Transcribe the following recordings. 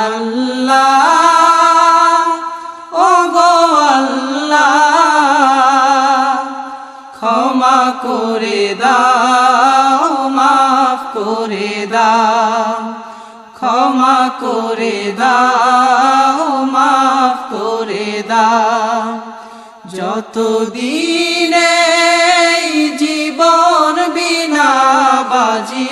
আল্লাহ ও গো আল্লাহ, ক্ষমা করে দাও, মাফ করে দাও, ক্ষমা করে দাও, মাফ করে দাও। যত দিনে জীবন বিনা বাজিবে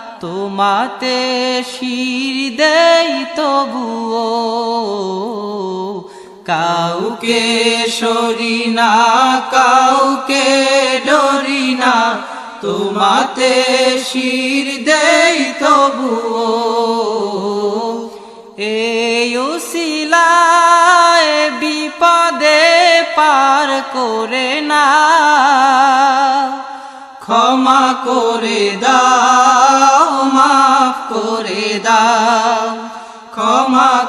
তোমাতে শির দেই তবুও কাউকে সরি না, কাউকে ডরি না, তোমাতে শির দেই তবুও। এই বিপদে পার করে না, ক্ষমা করে দাও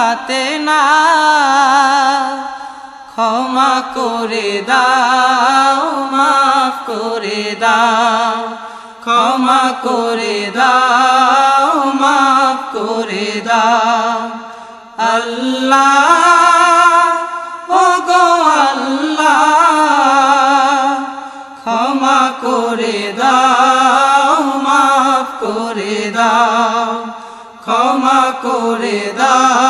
জান্নাতে না, ক্ষমা করে দাও, মাফ করে দাও, ক্ষমা করে দাও, মাফ করে দাও। আল্লাহ ও ক্ষমা করে মাফ করে দাও, ক্ষমা করে দাও।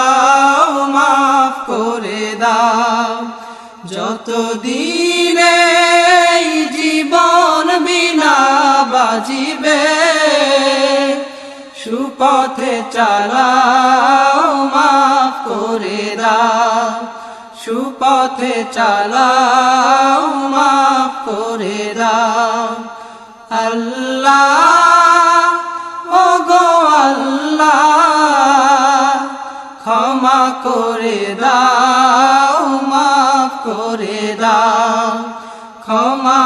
যত দিনে জীবন বিনা বাজিবে। সুপথে চালাও, মাফ করে দাও। সুপথে চালাও, মাফ করে দাও। আল্লাহ